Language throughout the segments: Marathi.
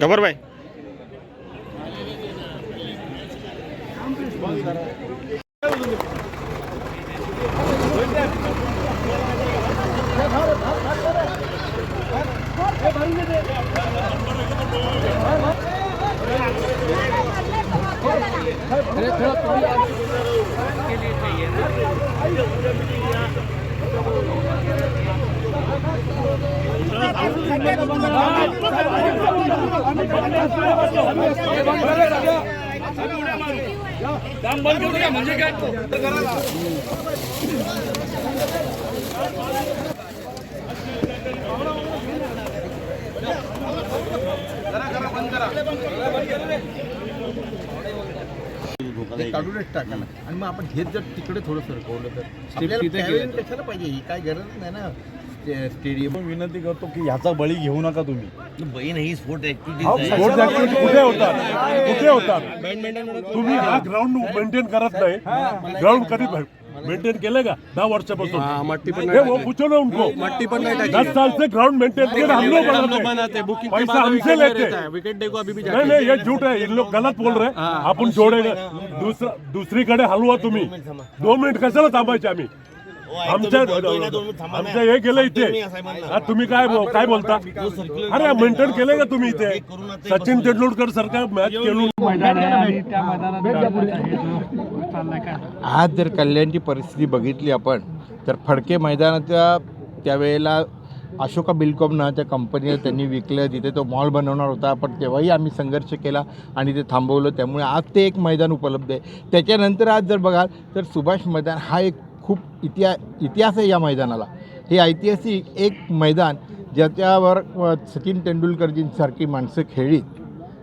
ગબરભાઈ के लिए चाहिए गबर भाई ते काढूनच टाका ना. आणि मग आपण हेच जर तिकडे थोडं सरकवलं तर आपल्याला कशाला पाहिजे? ही काय गरज नाही ना. स्टे- स्टेडियम. विनंती करतो की ह्याचा बळी घेऊ नका तुम्ही. बहीण ही स्पोर्ट ऍक्टिव्हिटी स्पोर्ट्स ऍक्टिव्हिटी कुठे होतात? कुठे होतात? तुम्ही हा ग्राउंड मेंटेन करत नाही. ग्राउंड कधी मेंटेन केलं का? दहा वर्षापासून. हे वो पूछो ना उनको. मट्टी पण नाही दस साल से ग्राउंड मेंटेन किया हम लोग बनाते हैं। बुकिंग के पैसा बाद हमसे लेते. हैं। है विकेट डे को अभी भी नहीं नहीं ये झूठ है इन लोग गलत बोल रहे. हैं. आपण जोडेगा दुसरा दुसरीकडे हलवा तुम्ही. दोन मिनिट कशाला थांबायचे आम्ही? आमच्या आमच्या हे केलं इथे. हा, तुम्ही काय बो- काय बोलता? अरे मेंटेन केलंय का तुम्ही इथे? सचिन तेंडुलकर सारखा मॅच खेळून आज जर कल्याणची परिस्थिती बघितली आपण तर फडके मैदानाच्या त्यावेळेला अशोका बिलकॉम त्या कंपनीला त्यांनी विकलं तिथे तो मॉल बनवणार होता. पण तेव्हाही आम्ही संघर्ष केला आणि ते थांबवलं. त्यामुळे आज ते एक मैदान उपलब्ध आहे. त्याच्यानंतर आज जर बघाल तर सुभाष मैदान हा एक खूप इतिहा इतिहास आहे या मैदानाला. हे ऐतिहासिक एक मैदान ज्याच्यावर सचिन तेंडुलकरजींसारखी माणसं खेळली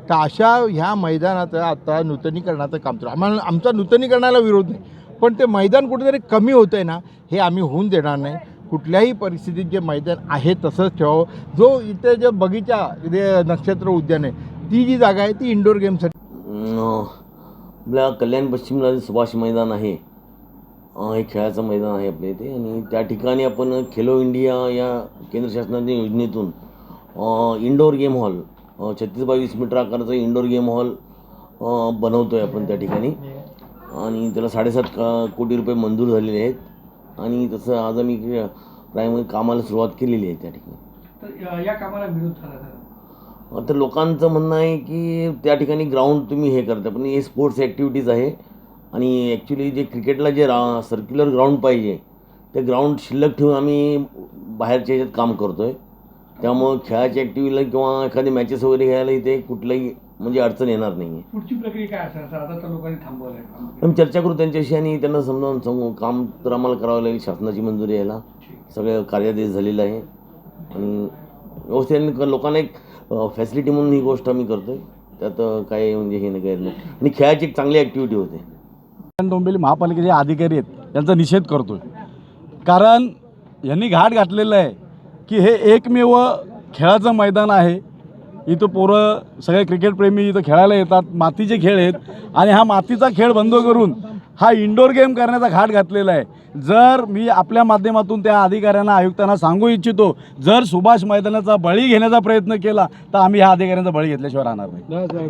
तर अशा ह्या मैदानाचं आता नूतनीकरणाचं काम चालू आम्हाला आमचा नूतनीकरणाला विरोध नाही. पण ते मैदान कुठेतरी कमी होतं आहे ना हे आम्ही होऊन देणार नाही. कुठल्याही परिस्थितीत जे मैदान आहे तसंच ठेवावं. जो इथे जे बगीचा इथे नक्षत्र उद्यान आहे ती जी जागा आहे ती इंडोर गेमसाठी हो. आपल्या कल्याण पश्चिमला सुभाष मैदान आहे हे खेळाचं मैदान आहे आपल्या इथे. आणि त्या ठिकाणी आपण खेलो इंडिया या केंद्र शासनाच्या योजनेतून इंडोर गेम हॉल छत्तीस बावीस मीटर आकाराचा इंडोर गेम हॉल बनवतो आहे आपण त्या ठिकाणी. आणि त्याला साडेसात का कोटी रुपये मंजूर झालेले आहेत. आणि तसं आज आम्ही प्रायमरी कामाला सुरुवात केलेली आहे त्या ठिकाणी. या कामाला विरोध तर? लोकांचं म्हणणं आहे की त्या ठिकाणी ग्राउंड तुम्ही हे करता पण हे स्पोर्ट्स ॲक्टिव्हिटीज आहे. आणि ॲक्च्युली जे क्रिकेटला जे रा सर्क्युलर ग्राउंड पाहिजे ते ग्राउंड शिल्लक ठेवून आम्ही बाहेरच्या ह्याच्यात काम करतो आहे त्यामुळं खेळाच्या ॲक्टिव्हिटीला किंवा एखादी मॅचेस वगैरे घ्यायला इथे कुठलंही म्हणजे अडचण येणार नाही आहे पुढची प्रक्रिया काय सर आता तर लोकांनी थांबवलंय. काम. आम्ही चर्चा करू त्यांच्याशी आणि त्यांना समजावून सांगू. काम तर आम्हाला करावं लागेल शासनाची मंजुरी यायला. सगळं कार्यादेश झालेलं आहे. आणि व्यवस्थित लोकांना एक फॅसिलिटी म्हणून ही गोष्ट आम्ही करतो आहे त्यात अं, काय म्हणजे हे नाही काय नाही. आणि खेळाची एक चांगली ॲक्टिव्हिटी होते. डोंबिवली महापालिकेचे अधिकारी आहेत. यांचा निषेध करतोय. कारण यांनी घाट घातलेलं आहे. की हे एकमेव खेळाचं मैदान आहे. इथं पोरं सगळे क्रिकेटप्रेमी इथं खेळायला येतात मातीचे खेळ आहेत. आणि हा मातीचा खेळ बंद करून हा इंडोर गेम करण्याचा घाट घातलेला आहे. जर मी आपल्या माध्यमातून त्या अधिकाऱ्यांना आयुक्तांना सांगू इच्छितो जर सुभाष मैदानाचा बळी घेण्याचा प्रयत्न केला तर आम्ही ह्या अधिकाऱ्यांचा बळी घेतल्याशिवाय राहणार नाही.